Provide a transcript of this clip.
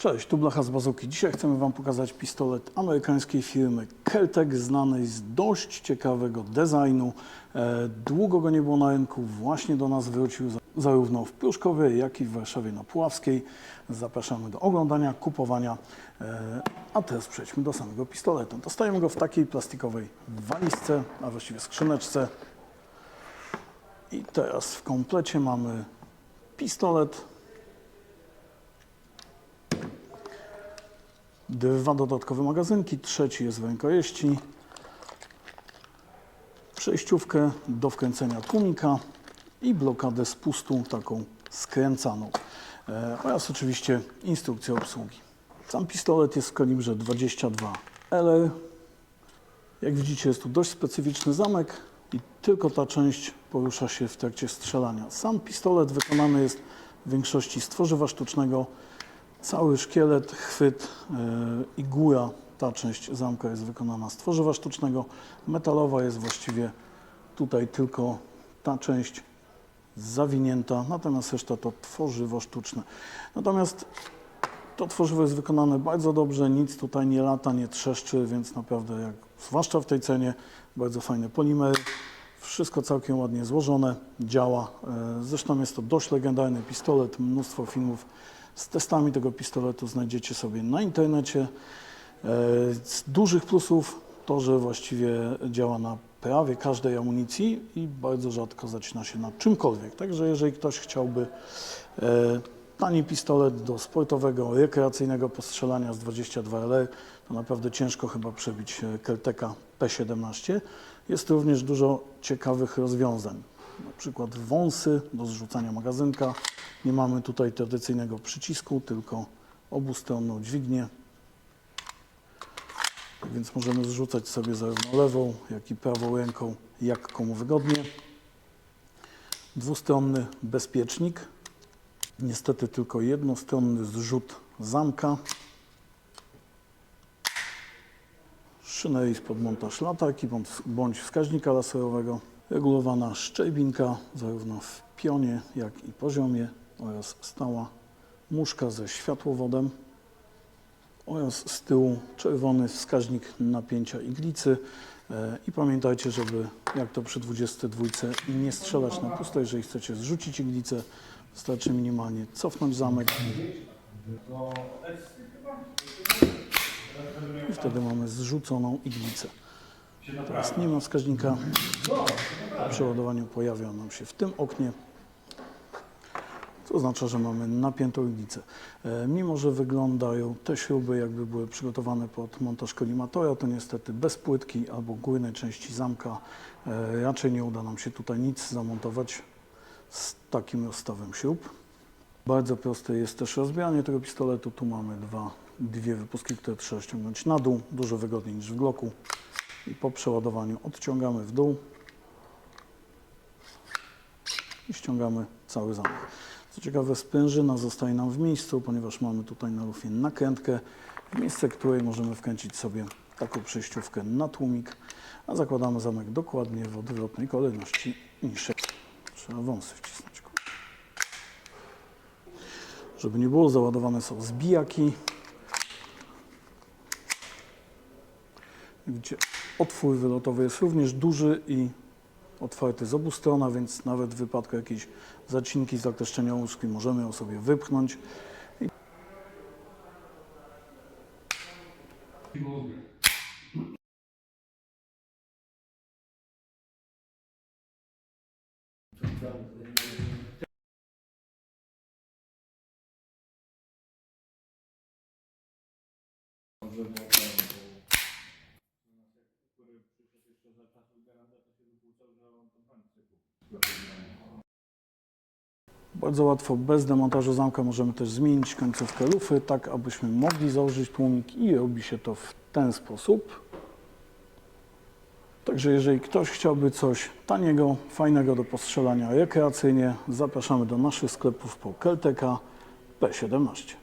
Cześć, tu Blacha z Bazuki. Dzisiaj chcemy Wam pokazać pistolet amerykańskiej firmy Keltec, znanej z dość ciekawego designu. E, długo go nie było na rynku, właśnie do nas wrócił za- zarówno w Pruszkowie, jak i w Warszawie na Puławskiej. Zapraszamy do oglądania, kupowania. E, a teraz przejdźmy do samego pistoletu. Dostajemy go w takiej plastikowej walizce, a właściwie skrzyneczce. I teraz w komplecie mamy pistolet, dwa dodatkowe magazynki, trzeci jest w rękojeści, przejściówkę do wkręcenia tłumika i blokadę spustu taką skręcaną e, oraz oczywiście instrukcję obsługi. Sam pistolet jest w kalibrze 22 LR. Jak widzicie jest tu dość specyficzny zamek i tylko ta część porusza się w trakcie strzelania. Sam pistolet wykonany jest w większości z tworzywa sztucznego, Cały szkielet, chwyt yy, i góra, ta część zamka jest wykonana z tworzywa sztucznego. Metalowa jest właściwie tutaj tylko ta część zawinięta, natomiast reszta to tworzywo sztuczne. Natomiast to tworzywo jest wykonane bardzo dobrze, nic tutaj nie lata, nie trzeszczy, więc naprawdę, jak, zwłaszcza w tej cenie, bardzo fajne polimery. Wszystko całkiem ładnie złożone, działa. E, Zresztą jest to dość legendarny pistolet, mnóstwo filmów z testami tego pistoletu znajdziecie sobie na internecie. E, Z dużych plusów to, że właściwie działa na prawie każdej amunicji i bardzo rzadko zacina się na czymkolwiek. Także jeżeli ktoś chciałby e, tani pistolet do sportowego, rekreacyjnego postrzelania z 22 LR, to naprawdę ciężko chyba przebić e, Kelteka P17. Jest również dużo ciekawych rozwiązań. Na przykład wąsy do zrzucania magazynka. Nie mamy tutaj tradycyjnego przycisku, tylko obustronną dźwignię. Więc możemy zrzucać sobie zarówno lewą, jak i prawą ręką, jak komu wygodnie. Dwustronny bezpiecznik. Niestety tylko jednostronny zrzut zamka. Szyneris pod montaż latarki bądź wskaźnika laserowego. Regulowana szczerbinka zarówno w pionie, jak i poziomie oraz stała muszka ze światłowodem oraz z tyłu czerwony wskaźnik napięcia iglicy. E, I pamiętajcie, żeby jak to przy 22 nie strzelać na pusto, jeżeli chcecie zrzucić iglicę, wystarczy minimalnie cofnąć zamek i wtedy mamy zrzuconą iglicę. Teraz nie ma wskaźnika. Po przeładowaniu pojawia nam się w tym oknie, co oznacza, że mamy napiętą iglicę. E, Mimo, że wyglądają te śruby jakby były przygotowane pod montaż kolimatora, to niestety bez płytki albo górnej części zamka e, raczej nie uda nam się tutaj nic zamontować z takim rozstawem śrub. Bardzo proste jest też rozbieranie tego pistoletu. Tu mamy dwa, dwie wypustki, które trzeba ściągnąć na dół, dużo wygodniej niż w Glocku. I po przeładowaniu odciągamy w dół i ściągamy cały zamek. Co ciekawe, sprężyna zostaje nam w miejscu, ponieważ mamy tutaj na lufie nakrętkę, w miejsce której możemy wkręcić sobie taką przejściówkę na tłumik, a zakładamy zamek dokładnie w odwrotnej kolejności niż trzeba wąsy wcisnąć. Żeby nie było, załadowane są zbijaki. Widzicie, otwór wylotowy jest również duży i otwarty z obu stron, a więc nawet w wypadku jakiejś zacinki zakleszczenia łuski możemy ją sobie wypchnąć. Bardzo łatwo, bez demontażu zamka możemy też zmienić końcówkę lufy, tak abyśmy mogli założyć tłumik i robi się to w ten sposób. Także jeżeli ktoś chciałby coś taniego, fajnego do postrzelania rekreacyjnie, zapraszamy do naszych sklepów po Kelteka P17.